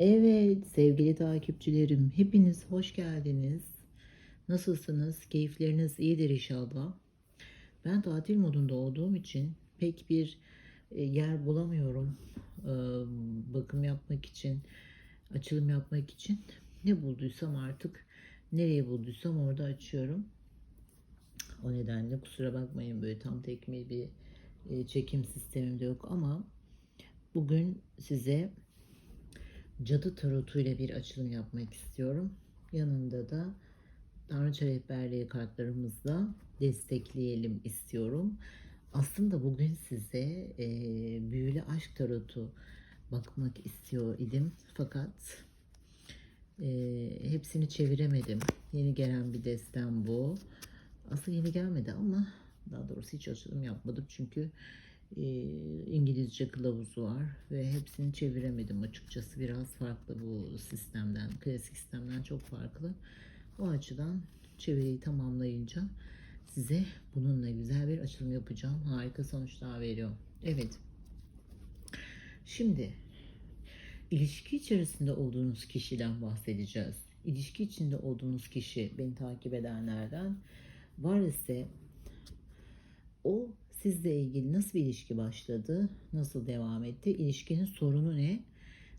Evet sevgili takipçilerim hepiniz hoş geldiniz. Nasılsınız? Keyifleriniz iyidir inşallah. Ben tatil modunda olduğum için pek bir e, yer bulamıyorum. e, Bakım yapmak için, açılım yapmak için. Ne bulduysam artık nereye bulduysam orada açıyorum. O nedenle kusura bakmayın böyle tam tekmil bir e, çekim sistemim de yok ama bugün size Cadı Tarotu ile bir açılım yapmak istiyorum. Yanında da Tanrıça Rehberliği kartlarımızla destekleyelim istiyorum. Aslında bugün size e, Büyülü Aşk Tarotu bakmak istiyor idim. Fakat e, hepsini çeviremedim. Yeni gelen bir destem bu. Aslında yeni gelmedi ama daha doğrusu hiç açılım yapmadım çünkü e, İngilizce kılavuzu var ve hepsini çeviremedim açıkçası. Biraz farklı bu sistemden klasik sistemden çok farklı. O açıdan çeviriyi tamamlayınca size bununla güzel bir açılım yapacağım. Harika sonuçlar veriyor. Evet. Şimdi ilişki içerisinde olduğunuz kişiden bahsedeceğiz. İlişki içinde olduğunuz kişi beni takip edenlerden var ise o sizle ilgili nasıl bir ilişki başladı, nasıl devam etti, ilişkinin sorunu ne,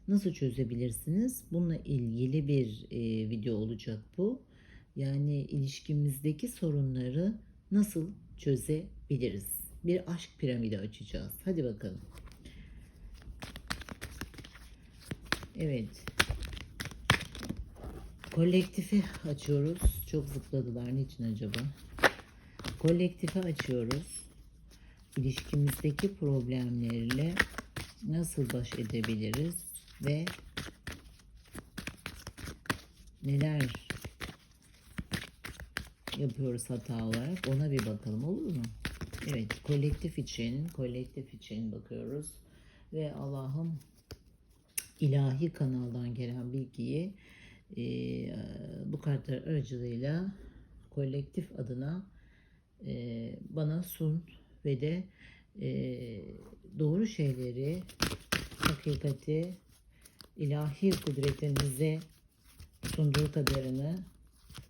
nasıl çözebilirsiniz? Bununla ilgili bir e, video olacak bu. Yani ilişkimizdeki sorunları nasıl çözebiliriz? Bir aşk piramidi açacağız. Hadi bakalım. Evet. Kolektifi açıyoruz. Çok zıpladılar. Niçin acaba? Kolektifi açıyoruz. İlişkimizdeki problemlerle nasıl baş edebiliriz ve neler yapıyoruz hata olarak ona bir bakalım olur mu? Evet kolektif için kolektif için bakıyoruz ve Allah'ım ilahi kanaldan gelen bilgiyi e, bu kartlar aracılığıyla kolektif adına e, bana sun ve de e, doğru şeyleri, hakikati, ilahi kudretinize sunduğu kadarını,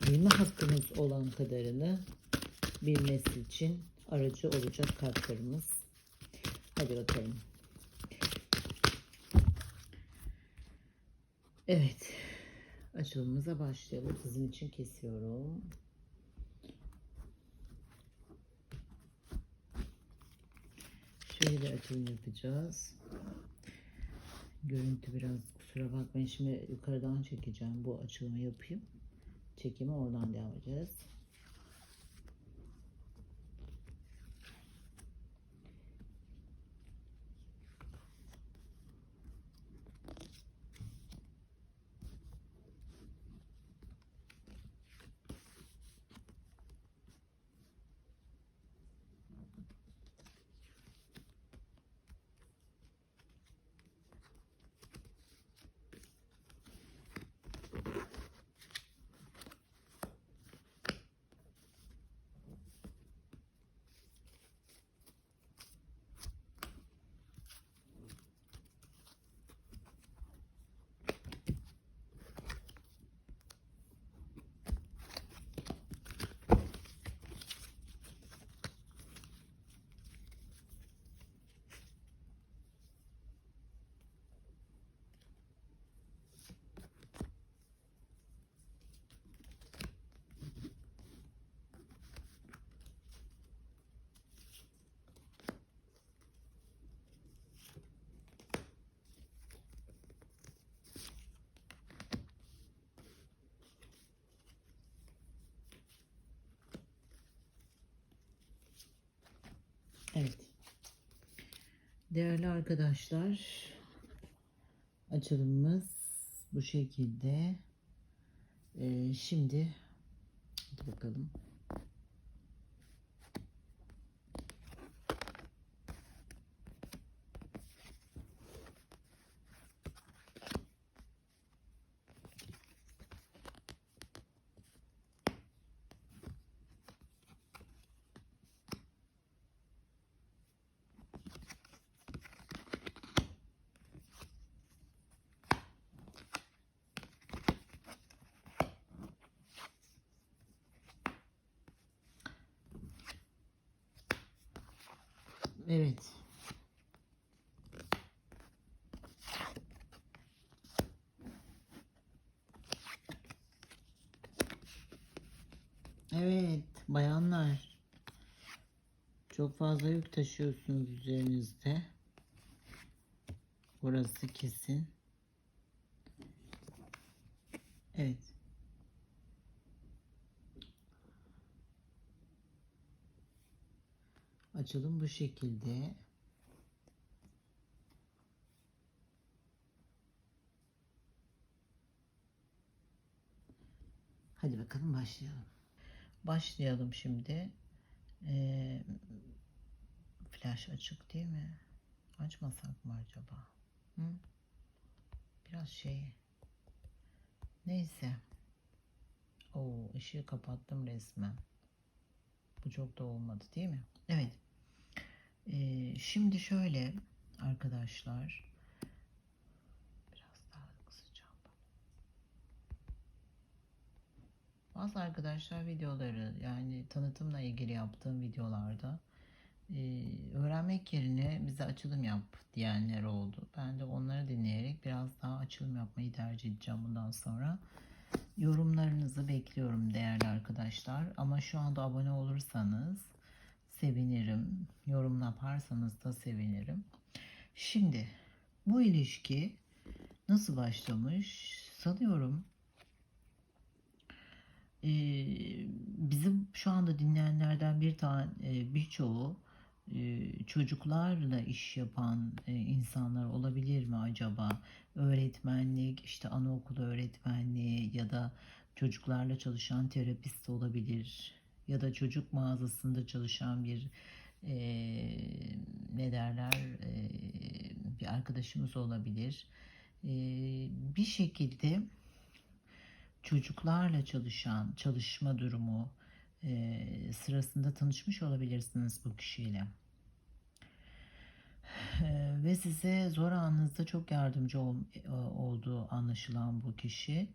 bilme hakkımız olan kadarını bilmesi için aracı olacak kartlarımız. Hadi bakalım. Evet. Açılımımıza başlayalım. Sizin için kesiyorum. Şöyle açılım yapacağız. Görüntü biraz kusura bakmayın. Şimdi yukarıdan çekeceğim. Bu açılımı yapayım. Çekimi oradan devam edeceğiz. Evet. Değerli arkadaşlar, açılımımız bu şekilde. Ee, şimdi bakalım. Evet. Evet, bayanlar. Çok fazla yük taşıyorsunuz üzerinizde. Burası kesin. Evet. Açılım bu şekilde. Hadi bakalım başlayalım. Başlayalım şimdi. Ee, flash açık değil mi? Açmasak mı acaba? Hı? Biraz şey. Neyse. Oo, ışığı kapattım resmen. Bu çok da olmadı değil mi? Evet. Ee, şimdi şöyle arkadaşlar. Biraz daha kısacağım. Bazı arkadaşlar videoları yani tanıtımla ilgili yaptığım videolarda e, öğrenmek yerine bize açılım yap diyenler oldu. Ben de onları dinleyerek biraz daha açılım yapmayı tercih edeceğim bundan sonra. Yorumlarınızı bekliyorum değerli arkadaşlar. Ama şu anda abone olursanız sevinirim. Yorum yaparsanız da sevinirim. Şimdi bu ilişki nasıl başlamış? Sanıyorum e, bizim şu anda dinleyenlerden bir tane e, birçoğu e, çocuklarla iş yapan e, insanlar olabilir mi acaba? Öğretmenlik, işte anaokulu öğretmenliği ya da çocuklarla çalışan terapist olabilir ya da çocuk mağazasında çalışan bir e, ne derler e, bir arkadaşımız olabilir. E, bir şekilde çocuklarla çalışan çalışma durumu e, sırasında tanışmış olabilirsiniz bu kişiyle. E, ve size zor anınızda çok yardımcı ol, e, olduğu anlaşılan bu kişi.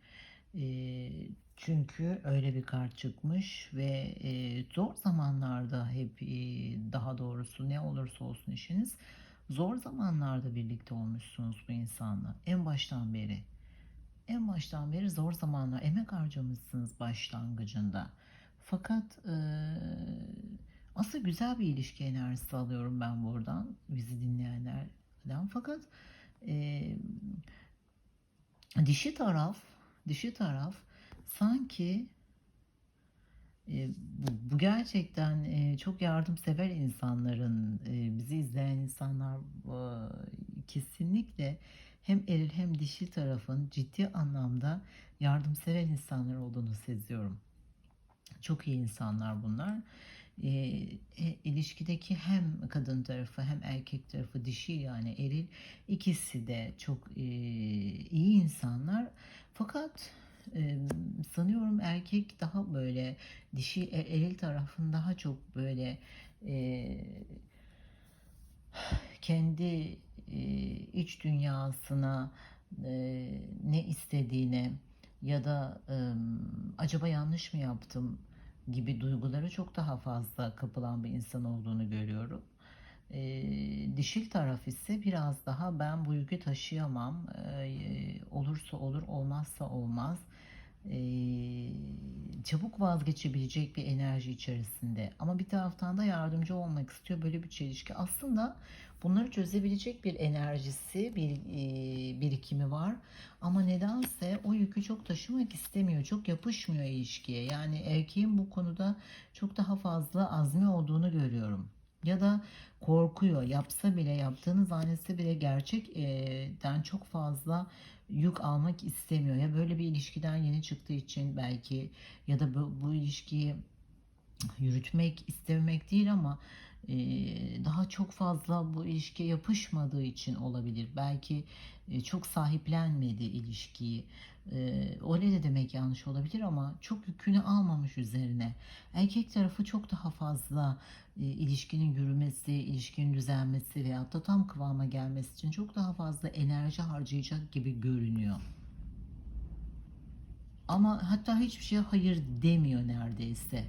E, çünkü öyle bir kart çıkmış ve e, zor zamanlarda hep e, daha doğrusu ne olursa olsun işiniz zor zamanlarda birlikte olmuşsunuz bu insanla en baştan beri. En baştan beri zor zamanlar emek harcamışsınız başlangıcında. Fakat e, aslında güzel bir ilişki enerjisi alıyorum ben buradan bizi dinleyenlerden. Fakat e, dişi taraf dişi taraf sanki e, bu, gerçekten e, çok yardımsever insanların e, bizi izleyen insanlar kesinlikle hem eril hem dişi tarafın ciddi anlamda yardımsever insanlar olduğunu seziyorum. Çok iyi insanlar bunlar. E, ilişkideki hem kadın tarafı hem erkek tarafı dişi yani eril ikisi de çok e, iyi insanlar. Fakat sanıyorum erkek daha böyle dişi e, eril tarafın daha çok böyle kendi iç dünyasına ne istediğine ya da acaba yanlış mı yaptım gibi duyguları çok daha fazla kapılan bir insan olduğunu görüyorum. E, dişil taraf ise biraz daha ben bu yükü taşıyamam. E, olursa olur, olmazsa olmaz. E, çabuk vazgeçebilecek bir enerji içerisinde. Ama bir taraftan da yardımcı olmak istiyor. Böyle bir çelişki. Aslında bunları çözebilecek bir enerjisi, bir e, birikimi var. Ama nedense o yükü çok taşımak istemiyor. Çok yapışmıyor ilişkiye. Yani erkeğin bu konuda çok daha fazla azmi olduğunu görüyorum ya da korkuyor. Yapsa bile yaptığını zannetse bile gerçekten çok fazla yük almak istemiyor. Ya böyle bir ilişkiden yeni çıktığı için belki ya da bu, bu ilişkiyi yürütmek istemek değil ama e, daha çok fazla bu ilişkiye yapışmadığı için olabilir. Belki e, çok sahiplenmedi ilişkiyi. E, öyle de demek yanlış olabilir ama çok yükünü almamış üzerine. Erkek tarafı çok daha fazla e, ilişkinin yürümesi, ilişkinin düzelmesi veyahut da tam kıvama gelmesi için çok daha fazla enerji harcayacak gibi görünüyor. Ama hatta hiçbir şeye hayır demiyor neredeyse.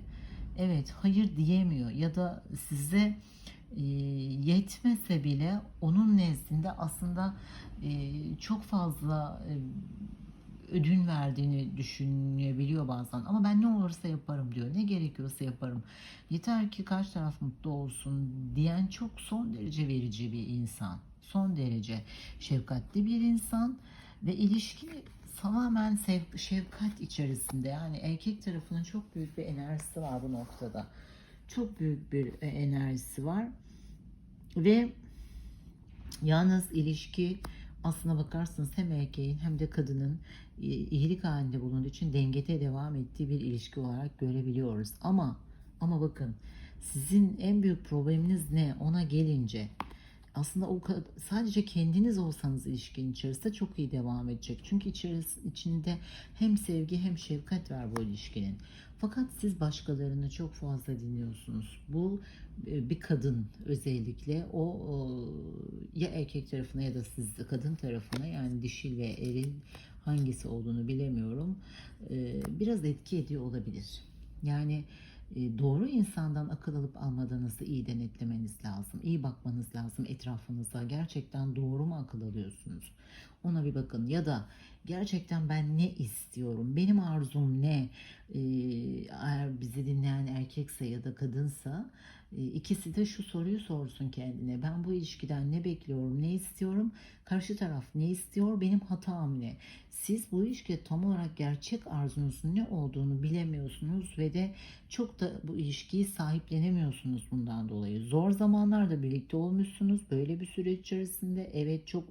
Evet hayır diyemiyor ya da size yetmese bile onun nezdinde aslında çok fazla e, ödün verdiğini düşünebiliyor bazen. Ama ben ne olursa yaparım diyor. Ne gerekiyorsa yaparım. Yeter ki karşı taraf mutlu olsun diyen çok son derece verici bir insan. Son derece şefkatli bir insan ve ilişki tamamen sev- şefkat içerisinde. Yani erkek tarafının çok büyük bir enerjisi var bu noktada. Çok büyük bir e, enerjisi var. Ve yalnız ilişki aslına bakarsanız hem erkeğin hem de kadının e, iyilik halinde bulunduğu için dengede devam ettiği bir ilişki olarak görebiliyoruz. Ama ama bakın sizin en büyük probleminiz ne ona gelince aslında o sadece kendiniz olsanız ilişkinin içerisinde çok iyi devam edecek. Çünkü içeris içinde hem sevgi hem şefkat var bu ilişkinin. Fakat siz başkalarını çok fazla dinliyorsunuz. Bu e, bir kadın özellikle o, o ya erkek tarafına ya da siz de kadın tarafına yani dişil ve eril hangisi olduğunu bilemiyorum. e, Biraz etki ediyor olabilir. Yani doğru insandan akıl alıp almadığınızı iyi denetlemeniz lazım. İyi bakmanız lazım etrafınıza. Gerçekten doğru mu akıl alıyorsunuz? Ona bir bakın. Ya da gerçekten ben ne istiyorum? Benim arzum ne? E, Eğer bizi dinleyen erkekse ya da kadınsa e, ikisi de şu soruyu sorsun kendine. Ben bu ilişkiden ne bekliyorum? Ne istiyorum? Karşı taraf ne istiyor? Benim hatam ne? Siz bu ilişkide tam olarak gerçek arzunuzun ne olduğunu bilemiyorsunuz ve de çok da bu ilişkiyi sahiplenemiyorsunuz bundan dolayı. Zor zamanlarda birlikte olmuşsunuz böyle bir süreç içerisinde. Evet çok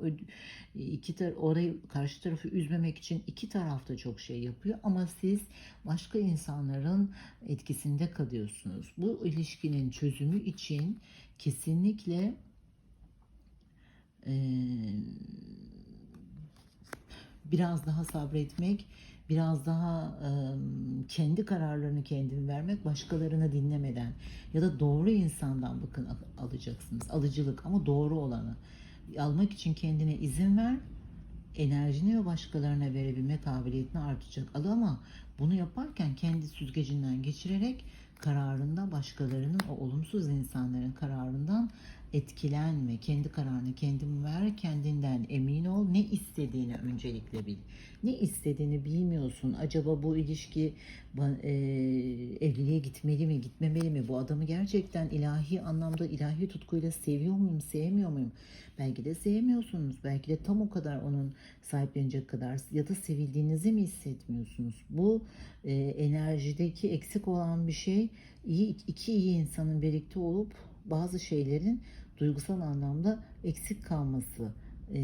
iki tar orayı karşı tarafı üzmemek için iki taraf da çok şey yapıyor ama siz başka insanların etkisinde kalıyorsunuz. Bu ilişkinin çözümü için kesinlikle eee, biraz daha sabretmek, biraz daha kendi kararlarını kendin vermek, başkalarını dinlemeden ya da doğru insandan bakın al- alacaksınız. Alıcılık ama doğru olanı. Almak için kendine izin ver. Enerjini ve başkalarına verebilme kabiliyetini artacak. Al ama bunu yaparken kendi süzgecinden geçirerek kararında başkalarının o olumsuz insanların kararından etkilenme. Kendi kararını kendin ver, kendinden emin ol. Ne istediğini öncelikle bil. Ne istediğini bilmiyorsun. Acaba bu ilişki e, evliliğe gitmeli mi, gitmemeli mi? Bu adamı gerçekten ilahi anlamda ilahi tutkuyla seviyor muyum, sevmiyor muyum? Belki de sevmiyorsunuz. Belki de tam o kadar onun sahiplenecek kadar ya da sevildiğinizi mi hissetmiyorsunuz? Bu e, enerjideki eksik olan bir şey iyi iki iyi insanın birlikte olup bazı şeylerin duygusal anlamda eksik kalması, e,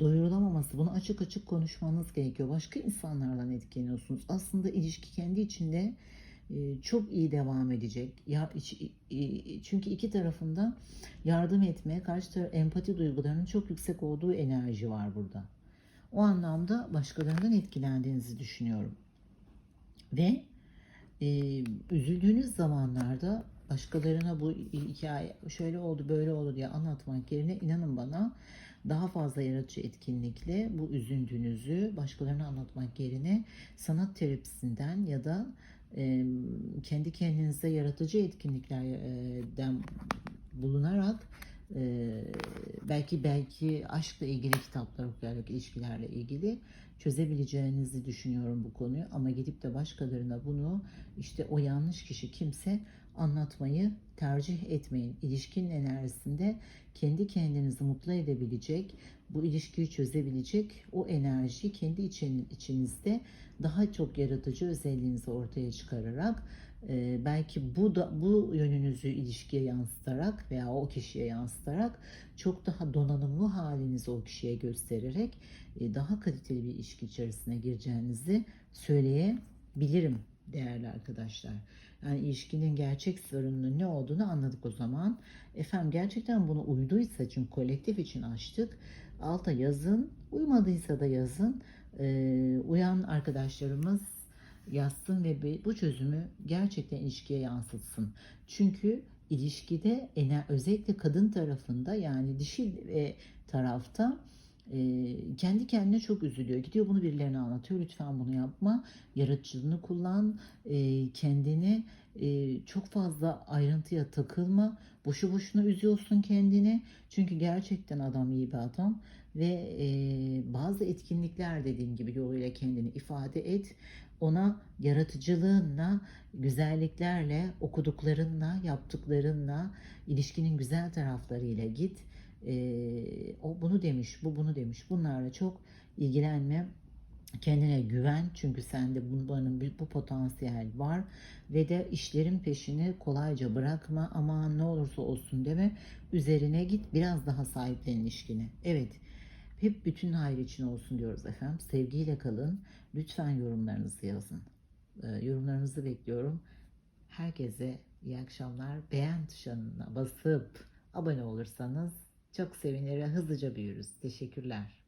doyurulamaması. Bunu açık açık konuşmanız gerekiyor. Başka insanlardan etkileniyorsunuz. Aslında ilişki kendi içinde e, çok iyi devam edecek. Ya çünkü iki tarafında yardım etmeye, karşı taraf empati duygularının çok yüksek olduğu enerji var burada. O anlamda başkalarından etkilendiğinizi düşünüyorum. Ve e, üzüldüğünüz zamanlarda başkalarına bu hikaye şöyle oldu böyle oldu diye anlatmak yerine inanın bana daha fazla yaratıcı etkinlikle bu üzüntünüzü başkalarına anlatmak yerine sanat terapisinden ya da e, kendi kendinize yaratıcı etkinliklerden bulunarak e, belki belki aşkla ilgili kitaplar okuyarak ilişkilerle ilgili çözebileceğinizi düşünüyorum bu konuyu ama gidip de başkalarına bunu işte o yanlış kişi kimse anlatmayı tercih etmeyin. İlişkinin enerjisinde kendi kendinizi mutlu edebilecek, bu ilişkiyi çözebilecek o enerjiyi kendi için, içinizde daha çok yaratıcı özelliğinizi ortaya çıkararak e, belki bu da bu yönünüzü ilişkiye yansıtarak veya o kişiye yansıtarak çok daha donanımlı halinizi o kişiye göstererek e, daha kaliteli bir ilişki içerisine gireceğinizi söyleyebilirim değerli arkadaşlar. Yani ilişkinin gerçek sorununun ne olduğunu anladık o zaman. Efendim gerçekten bunu uyduysa çünkü kolektif için açtık. Alta yazın. Uymadıysa da yazın. Ee, uyan arkadaşlarımız yazsın ve bu çözümü gerçekten ilişkiye yansıtsın. Çünkü ilişkide özellikle kadın tarafında yani dişil e, tarafta e, kendi kendine çok üzülüyor. Gidiyor bunu birilerine anlatıyor. Lütfen bunu yapma. Yaratıcılığını kullan. e, kendini e, çok fazla ayrıntıya takılma. Boşu boşuna üzüyorsun kendini. Çünkü gerçekten adam iyi bir adam ve bazı etkinlikler dediğim gibi yoluyla kendini ifade et. Ona yaratıcılığınla, güzelliklerle, okuduklarınla, yaptıklarınla, ilişkinin güzel taraflarıyla git. E, o bunu demiş, bu bunu demiş. Bunlarla çok ilgilenme. Kendine güven çünkü sende bunların bu potansiyel var ve de işlerin peşini kolayca bırakma ama ne olursa olsun deme üzerine git biraz daha sahiplen ilişkini. Evet hep bütün hayır için olsun diyoruz efendim. Sevgiyle kalın. Lütfen yorumlarınızı yazın. Ee, yorumlarınızı bekliyorum. Herkese iyi akşamlar. Beğen tuşuna basıp abone olursanız çok sevinirim. Hızlıca büyürüz. Teşekkürler.